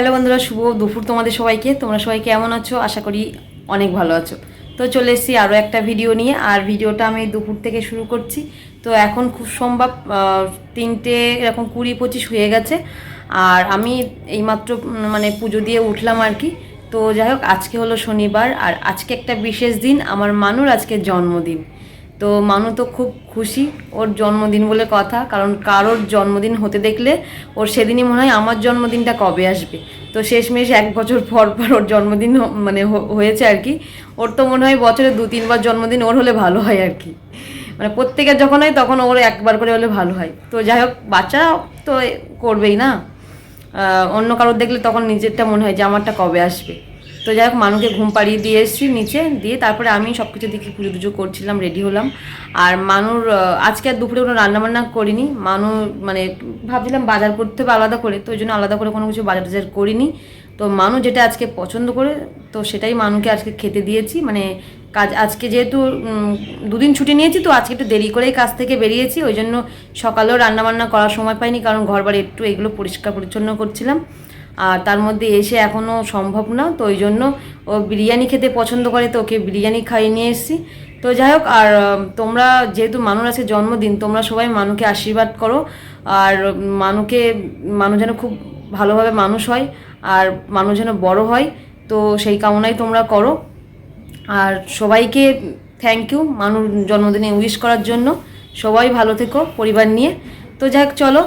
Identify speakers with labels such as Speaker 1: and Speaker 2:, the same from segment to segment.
Speaker 1: Hello বন্ধুরা, শুভ দুপুর তোমাদের সবাইকে। তোমরা সবাই কেমন আছো? আশা করি অনেক ভালো আছো। তো চলে এসেছি আরও একটা ভিডিও নিয়ে। আর ভিডিওটা আমি দুপুর থেকে শুরু করছি। তো এখন খুব সম্ভব তিনটে, এরকম কুড়ি, পঁচিশ হয়ে গেছে। আর আমি এইমাত্র মানে পুজো দিয়ে উঠলাম আর কি। তো যাই হোক, আজকে হলো শনিবার। আর আজকে একটা বিশেষ দিন। আমার মানুর আজকে জন্মদিন। তো মানু তো খুব খুশি ওর জন্মদিন বলে কথা, কারণ কারোর জন্মদিন হতে দেখলে ওর সেদিনই মনে হয় আমার জন্মদিনটা কবে আসবে। তো শেষমেশ এক বছর পর পর ওর জন্মদিন মানে হয়েছে আর কি। ওর তো মনে হয় বছরে দু তিনবার জন্মদিন ওর হলে ভালো হয় আর কি। মানে প্রত্যেকের যখন হয় তখন ওর একবার করে হলে ভালো হয়। তো যাই হোক, বাচ্চা তো করবেই না। অন্য কারোর দেখলে তখন নিজেরটা মনে হয় যে আমারটা কবে আসবে। তো যাই হোক, মানুকে ঘুম পাড়িয়ে দিয়ে এসেছি নিচে, দিয়ে তারপরে আমি সব কিছু দিকে পুজো টুজো করছিলাম রেডি হলাম। আর মানুর আজকে আর দুপুরে কোনো রান্নাবান্না করিনি। মানু মানে ভাবছিলাম বাজার করতে হবে আলাদা করে, তো ওই জন্য আলাদা করে কোনো কিছু বাজার টাজার করিনি। তো মানু যেটা আজকে পছন্দ করে, তো সেটাই মানুকে আজকে খেতে দিয়েছি। মানে কাজ, আজকে যেহেতু দুদিন ছুটি নিয়েছি, তো আজকে একটু দেরি করেই কাজ থেকে বেরিয়েছি। ওই জন্য সকালেও রান্নাবান্না করার সময় পাইনি, কারণ ঘর বাড়ি একটু এগুলো পরিষ্কার পরিচ্ছন্ন করছিলাম। আর তার মধ্যে এসে এখনও সম্ভব না, তো ওই জন্য ও বিরিয়ানি খেতে পছন্দ করে, তো ওকে বিরিয়ানি খাইয়ে নিয়ে এসেছি। তো যাই হোক, আর তোমরা যেহেতু মানুষ আছে জন্মদিন, তোমরা সবাই মানুকে আশীর্বাদ করো। আর মানুকে মানুষ যেন খুব ভালোভাবে মানুষ হয়, আর মানুষ যেন বড় হয়, তো সেই কামনাই তোমরা করো। আর সবাইকে থ্যাংক ইউ মানুষ জন্মদিনে উইশ করার জন্য। সবাই ভালো থেকো পরিবার নিয়ে। তো যাই হোক, চলো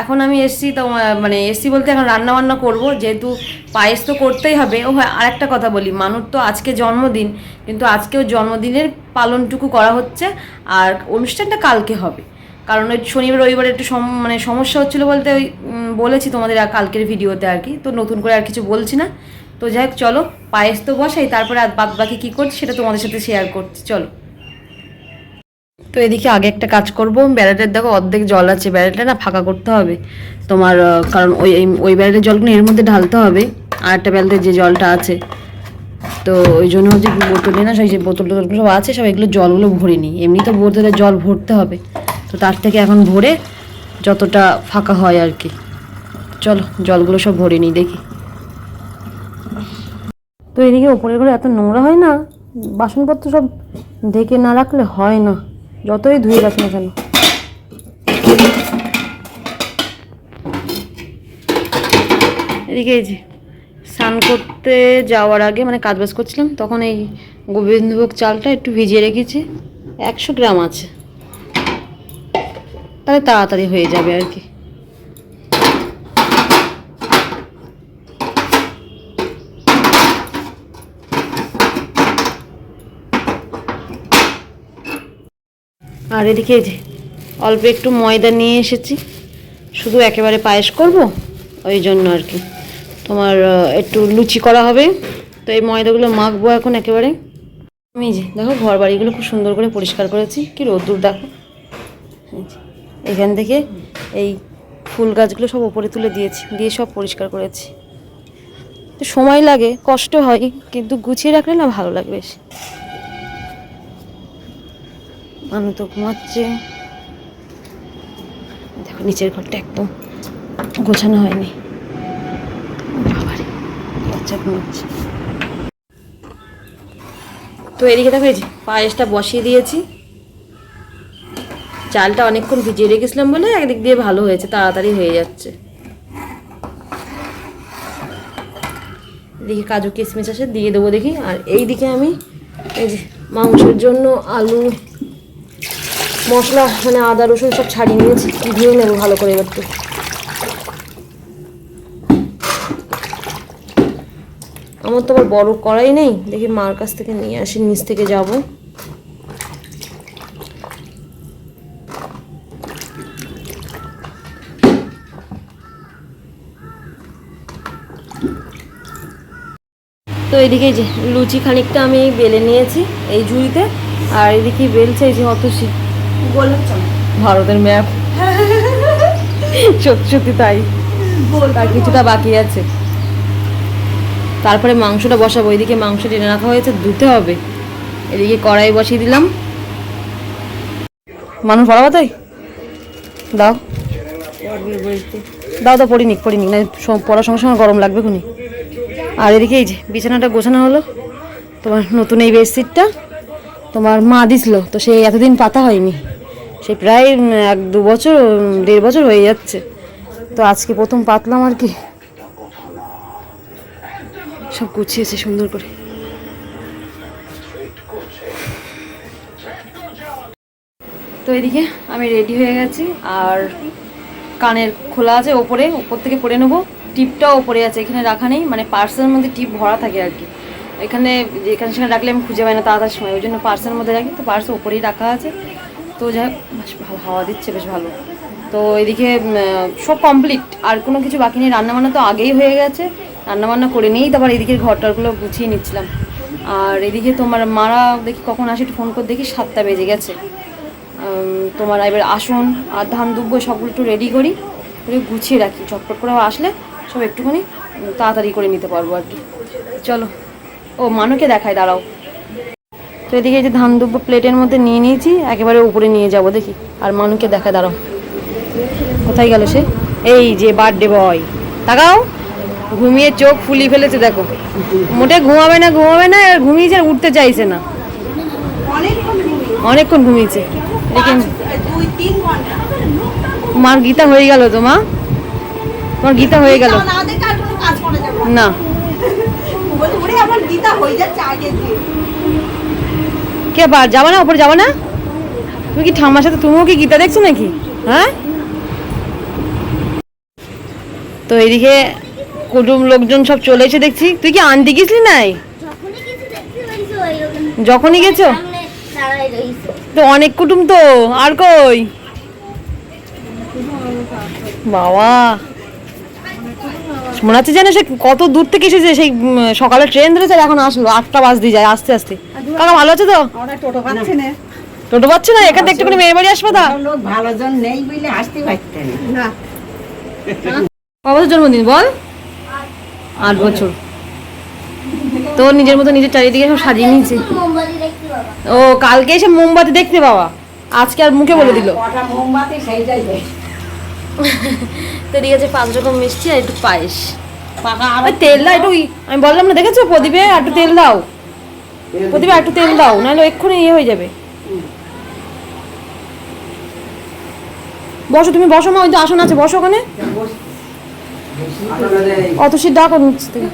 Speaker 1: এখন আমি এসছি তো মানে এসছি বলতে এখন রান্না বান্না করব। যেহেতু পায়েস তো করতেই হবে, ও হ্যাঁ আর একটা কথা বলি মানুষ তো আজকে জন্মদিন, কিন্তু আজকেও জন্মদিনের পালনটুকু করা হচ্ছে, আর অনুষ্ঠানটা কালকে হবে। কারণ ওই শনিবার, রবিবার একটু মানে সমস্যা হচ্ছিল বলতে ওই বলেছি তোমাদের কালকের ভিডিওতে আর কি, তো নতুন করে আর কিছু বলছি না। তো যাই হোক, চলো, পায়েস তো বসাই, তারপরে আর বাদ বাকি কী করছি সেটা তোমাদের সাথে শেয়ার করছি, চলো। তো এদিকে আগে একটা কাজ করব। ব্যারেটের দেখো অর্ধেক জল আছে ব্যারেটটা না ফাঁকা করতে হবে। তোমার কারণ ওই ওই ব্যারেটের জলগুলো এর মধ্যে ঢালতে হবে। আর একটা ব্যারেটের যে জলটা আছে, তো ওই জন্য হচ্ছে বোতলে না, সেই যে বোতল টোতলগুলো সব আছে, সব এগুলো জলগুলো ভরে নিই। এমনি তো বোতলে জল ভরতে হবে। তো তার থেকে এখন ভরে যতটা ফাঁকা হয় আর কি। চলো, জলগুলো সব ভরে নিই, দেখি। তো এদিকে ওপরের ঘরে এত নোংরা হয় না? বাসনপত্র সব ঢেকে না রাখলে হয় না। যতই ধুয়ে রাখ না কেন। এদিকে যে, স্নান করতে যাওয়ার আগে মানে কাজ বাজ করছিলাম, তখন এই গোবিন্দভোগ চালটা একটু ভিজিয়ে রেখেছি, একশো গ্রাম আছে। তাহলে তাড়াতাড়ি হয়ে যাবে আর কি। আর এদিকে যে, অল্প একটু ময়দা নিয়ে এসেছি। শুধু একেবারে পায়েস করব, ওই জন্য আর কি। তোমার একটু লুচি করা হবে, তো এই ময়দাগুলো মাখবো এখন একেবারে। আমি যে, দেখো ঘর বাড়িগুলো খুব সুন্দর করে পরিষ্কার করেছি, কি রোদ্দুর দেখো। এখান থেকে এই ফুল গাছগুলো সব ওপরে তুলে দিয়েছি, দিয়ে সব পরিষ্কার করেছি। সময় লাগে, কষ্ট হয়, কিন্তু গুছিয়ে রাখলে না ভালো লাগে আমি তো ঘুমাচ্ছে। দেখো, নিচের ঘরটা একদম গোছানো হয়নি। তো এদিকে দেখো, এই পায়েসটা বসিয়ে দিয়েছি। চালটা অনেকক্ষণ ভিজিয়ে রেখেছিলাম বলে একদিক দিয়ে ভালো হয়েছে, তাড়াতাড়ি হয়ে যাচ্ছে। এদিকে কাজু কিশমিশ আছে, দিয়ে দেবো দেখি। আর এই দিকে আমি, এই যে মাংসের জন্য আলু মশলা মানে আদা, রসুন সব ছাড়িয়ে নিয়েছি। ধুয়ে নেব ভালো করে তো? আমার তো আবার বড় কড়াই নেই, দেখি মার কাছ থেকে নিয়ে আসি, নিচ থেকে যাব। তো এদিকে যে, লুচি খানিকটা আমি বেলে নিয়েছি, এই ঝুড়িতে। আর এদিকে বেলছে এই যে ভারতের ম্যাপ সত্যি সত্যি তাই। তার কিছুটা বাকি আছে। তারপরে মাংসটা বসাবো। এদিকে মাংস টেনে রাখা হয়েছে ধুতে হবে। এদিকে কড়াই বসিয়ে দিলাম। মানুষ পড়াবো তাই? দাও। দাও দাও পড়ি নিক পড়ি নিক না পড়ার সঙ্গে সঙ্গে গরম লাগবে খুনি আর এদিকে এই যে বিছানাটা গোছানো হলো। তোমার নতুন এই বেডশিটটা তোমার মা দিছিল তো সেই এতদিন পাতা হয়নি। সেই প্রায় এক দু বছর দেড় বছর হয়ে যাচ্ছে। তো আজকে প্রথম পাতলাম আর কি। সব গুছিয়েছে সুন্দর করে। তো এদিকে আমি রেডি হয়ে গেছি, আর কানের খোলা আছে ওপরে, ওপর থেকে পরে নেব। টিপটাও ওপরে আছে, এখানে রাখা নেই মানে পার্সের মধ্যে টিপ ভরা থাকে আর কি। এখানে, যেখানে সেখানে রাখলে আমি খুঁজে পাই না তাড়াতাড়ি সময়, ওই জন্য পার্সের মধ্যে রাখি, তো পার্স ওপরেই রাখা আছে। তো যাই বেশ ভালো, হাওয়া দিচ্ছে, বেশ ভালো। তো এদিকে সব কমপ্লিট আর কোনো কিছু বাকি নেই। রান্নাবান্না তো আগেই হয়ে গেছে। রান্নাবান্না করে নিয়েই তারপর এদিকে ঘরটারগুলো গুছিয়ে নিচ্ছিলাম। আর এদিকে তোমার মারা দেখি কখন আসে, একটু ফোন করে দেখি, সাতটা বেজে গেছে। তোমার এবার আসন আর ধান দুব্বো সবগুলো একটু রেডি করি করে গুছিয়ে রাখি। চটপট করে আসলে সব একটুখানি তাড়াতাড়ি করে নিতে পারব আর কি। চলো। ও, মানুকে দেখায়, দাঁড়াও। তো এদিকে এই যে ধান দুব্বো প্লেটের মধ্যে নিয়ে নিয়েছি একেবারে উপরে নিয়ে যাব দেখি। আর মানুকে দেখা দাঁড়াও। কোথায় গেল সে? এই যে বার্থডে বয় তাকাও ঘুমিয়ে চোখ ফুলিয়ে ফেলেছে দেখো। মোটে ঘুমাবে না ঘুমাবে না আর ঘুমিয়েছে আর উঠতে চাইছে না। অনেকক্ষণ ঘুমিয়েছে।
Speaker 2: ঘণ্টা।
Speaker 1: মার গীতা হয়ে গেল তো মা? তোমার গীতা হয়ে গেল।
Speaker 2: না আমার গীতা হয়ে যাচ্ছে আগে দিয়ে
Speaker 1: কে বার যাবে না ওপরে যাবে না? তুমি কি ঠাম্মার সাথে তুমিও কি গীতা দেখছ নাকি? হ্যাঁ? তো এদিকে কুটুম লোকজন সব চলে এসে দেখছি। তুই কি আনতে গেছিলি নাই?
Speaker 3: যখনই
Speaker 1: গেছো? তো অনেক কুটুম তো আর কই? বাবা! মনে হচ্ছে যেন সে কত দূর থেকে এসেছে সেই সকালে ট্রেন ধরেছে এখন আসলো আটটা বাজতে যায় আস্তে আস্তে। কাকা ভালো আছে তো?
Speaker 2: টোটো পাচ্ছে না।
Speaker 1: টোটো পাচ্ছে না? এখান থেকে একটুখানি মেয়ের বাড়ি আসবে তা?
Speaker 2: ভালো জন নেই বলে আসতে পারতে না।
Speaker 1: কত জন্মদিন বল। আট বছর। তোর নিজের মতো নিজের চারিদিকে সব সাজিয়ে নিয়েছে।
Speaker 3: বাবা
Speaker 1: ও কালকে এসে মোমবাতি দেখতে পাওয়া আজকে আর মুখে বলে দিল।
Speaker 2: মোমবাতি সেইটাই দেয়
Speaker 1: তো আছে পাঁচ রকম মিষ্টি আর একটু পায়েস। তেল দাও একটু আমি বললাম না দেখেছ? প্রদীপে আর একটু তেল দাও। প্রদীপে আর একটু তেল দাও নাহলে এক্ষুনি ইয়ে হয়ে যাবে। বসো তুমি বসো মা ওই তো আসন আছে বসো ওখানে। অত সে ডাকো নিচ্ছে থেকে।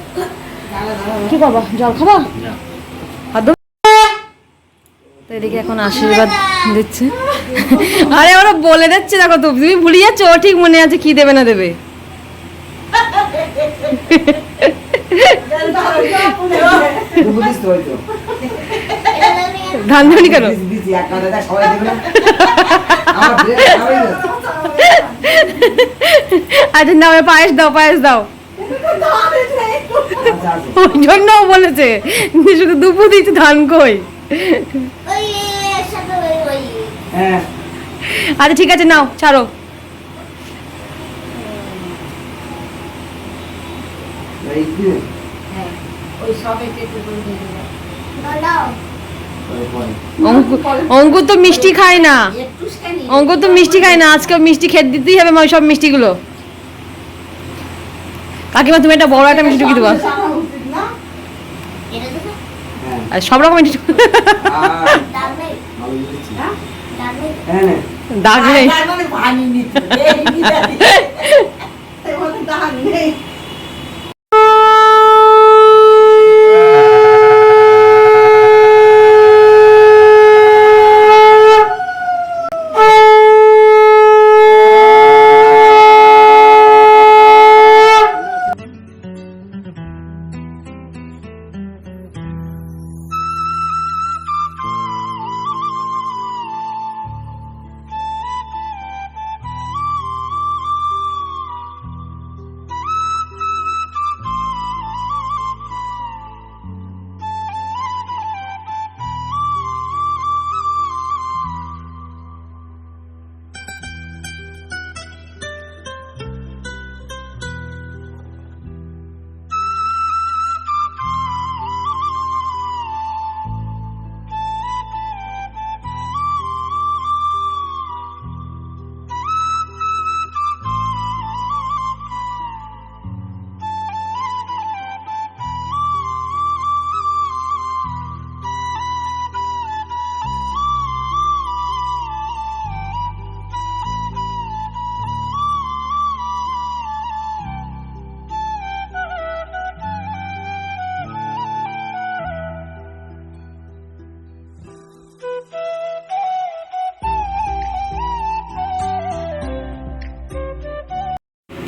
Speaker 1: কি করবা জল খাবা। এদিকে এখন আশীর্বাদ দিচ্ছে। আরে ওরা বলে দিচ্ছে, দেখো তো, তুমি ভুলে যাচ্ছ, ও ঠিক মনে আছে কি দেবে না দেবে। ধানধানি কেন? আচ্ছা না পায়েস দাও পায়েস দাও। ওই জন্য বলেছে, শুধু দুপুর দিচ্ছে ধান কই
Speaker 3: ওই এর সাথে ওই ওই
Speaker 1: আচ্ছা ঠিক আছে নাও ছাড়ো।
Speaker 3: দাও
Speaker 1: অঙ্কুর তো মিষ্টি খায় না। অঙ্কুর তো মিষ্টি খায় না আজকে মিষ্টি খেতে দিতেই হবে ওই সব মিষ্টিগুলো। কাকিমা তুমি একটা বড় একটা মিষ্টি ঢুকিয়ে দেবা। সব রকম মিষ্টি
Speaker 2: হ্যাঁ?
Speaker 3: দাগ নেই।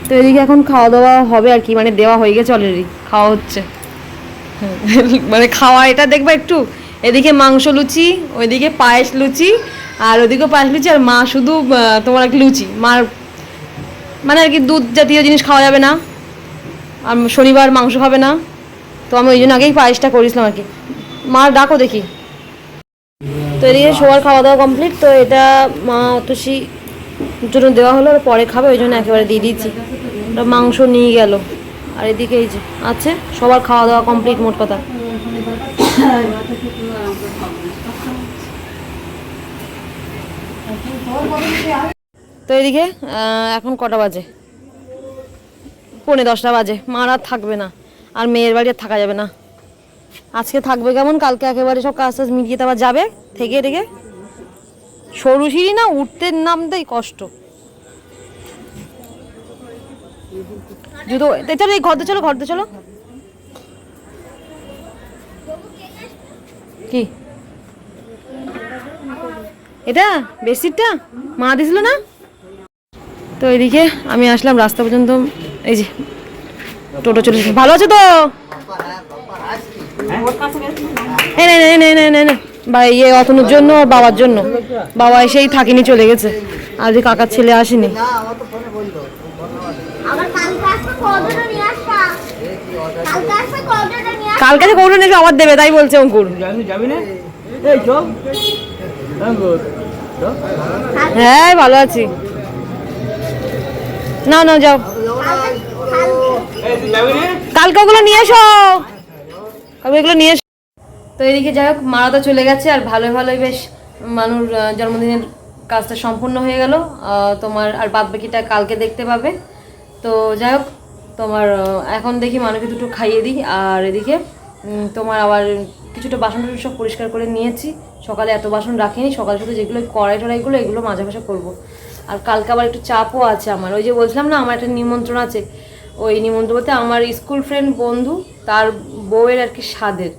Speaker 1: তো এদিকে এখন খাওয়া দাওয়া হবে আর কি মানে দেওয়া হয়ে গেছে অলরেডি খাওয়া হচ্ছে। মানে খাওয়া, এটা দেখবে একটু, এদিকে মাংস লুচি, ওইদিকে পায়েস লুচি, আর ওদিকে পায়েস লুচি, আর মা শুধু তোমার আর লুচি। মার মানে আর কি দুধ জাতীয় জিনিস খাওয়া যাবে না, আর শনিবার মাংস খাবে না। তো আমি ওই জন্য আগেই পায়েসটা করেছিলাম আর কি। মার ডাকো দেখি। তো এদিকে সবার খাওয়া দাওয়া কমপ্লিট তো এটা মা অতসী জন্য দেওয়া হলো পরে খাবে, ওই জন্য একেবারে দিয়ে দিয়েছি মাংস নিয়ে গেল। আর এদিকে এই যে, আছে? সবার খাওয়া দাওয়া কমপ্লিট মোট কথা। তো এদিকে এখন কটা বাজে? পৌনে দশটা বাজে। মার থাকবে না। আর মেয়ের বাড়ি আর থাকা যাবে না। আজকে থাকবে কেমন? কালকে একেবারে সব কাজ টাজ মিটিয়ে আবার যাবে, থেকে থেকে সরু সিঁড়ি না উঠতে নামতেই কষ্ট। জুতো চলো এই ঘরতে চলো ঘরতে চলো। কি? এটা? বেডশিটটা? মা দিছিল না? তো এদিকে আমি আসলাম রাস্তা পর্যন্ত, এই যে টোটো চলে। ভালো আছে তো? এই নে। বা ইয়ে অতনুর জন্য আর বাবার জন্য। বাবা এসেই থাকিনি চলে গেছে। আজ কাকার ছেলে আসেনি।
Speaker 3: কালকে
Speaker 1: যে কৌটো এসে আবার দেবে তাই বলছে অঙ্কুর। হ্যাঁ ভালো আছি। না না যাও।
Speaker 4: এই তুই যাবি না?
Speaker 1: কালকে ওগুলো নিয়ে এসো। এগুলো নিয়ে এদিকে যাই হোক, মারা তো চলে গেছে আর ভালোই ভালোই বেশ মানুষ জন্মদিনের কাজটা সম্পূর্ণ হয়ে গেল। তোমার আর বাদ বাকিটা কালকে দেখতে পাবে। তো যাই হোক, তোমার এখন দেখি মানুষকে দুটো খাইয়ে দিই। আর এদিকে তোমার আবার কিছুটা বাসন টাসন সব পরিষ্কার করে নিয়েছি। সকালে এত বাসন রাখিনি, সকালে শুধু যেগুলো কড়াই টড়াইগুলো এগুলো মাঝে মাঝে করব। আর কালকে আবার একটু চাপও আছে আমার। ওই যে বলছিলাম না, আমার একটা নিমন্ত্রণ আছে। ওই নিমন্ত্রণ বলতে আমার স্কুল ফ্রেন্ড বন্ধু, তার বউয়ের আর কি স্বাদের।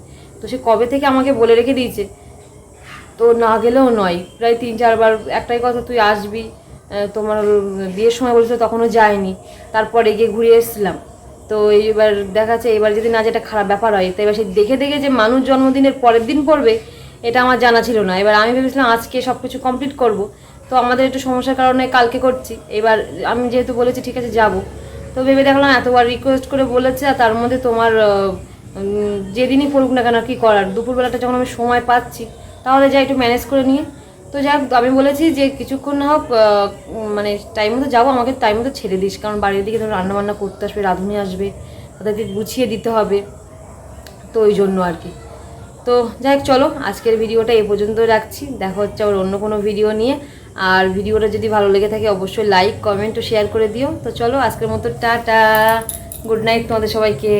Speaker 1: তো সে কবে থেকে আমাকে বলে রেখে দিয়েছে? তো না গেলেও নয়। প্রায় তিন, চারবার একটাই কথা, তুই আসবি তোমার বিয়ের সময় বলেছিল তখনও যায়নি। তারপরে গিয়ে ঘুরে এসেছিলাম। তো এইবার দেখাচ্ছে, এবার যদি না যেটা খারাপ ব্যাপার হয়। তো এবার সে দেখে দেখে যে মানুষ জন্মদিনের পরের দিন পড়বে, এটা আমার জানা ছিল না। এবার আমি ভেবেছিলাম আজকে সব কিছু কমপ্লিট করব। তো আমাদের একটু সমস্যার কারণে কালকে করছি। এবার আমি যেহেতু বলেছি, ঠিক আছে, যাব। তো ভেবে দেখলাম এতবার রিকোয়েস্ট করে বলেছে, আর তার মধ্যে তোমার যেদিনই পড়ুক না কেন কি করার? দুপুরবেলাটা যখন আমি সময় পাচ্ছি, তাহলে যাই একটু ম্যানেজ করে নিয়ে। তো যাই আমি বলেছি যে কিছুক্ষণ না হোক মানে টাইম মতো যাব, আমাকে টাইম মতো ছেড়ে দিস। কারণ বাড়ির দিকে তো রান্না বান্না করতে আসবে, রাঁধুনি আসবে, তাদেরকে গুছিয়ে দিতে হবে। তো ওই জন্য আর কি। তো যাই হোক, চলো, আজকের ভিডিওটা এ পর্যন্ত রাখছি। দেখা হচ্ছে আবার অন্য কোনো ভিডিও নিয়ে। আর ভিডিওটা যদি ভালো লেগে থাকে, অবশ্যই লাইক কমেন্ট ও শেয়ার করে দিও। তো চলো, আজকের মতো টাটা। গুড নাইট তোমাদের সবাইকে।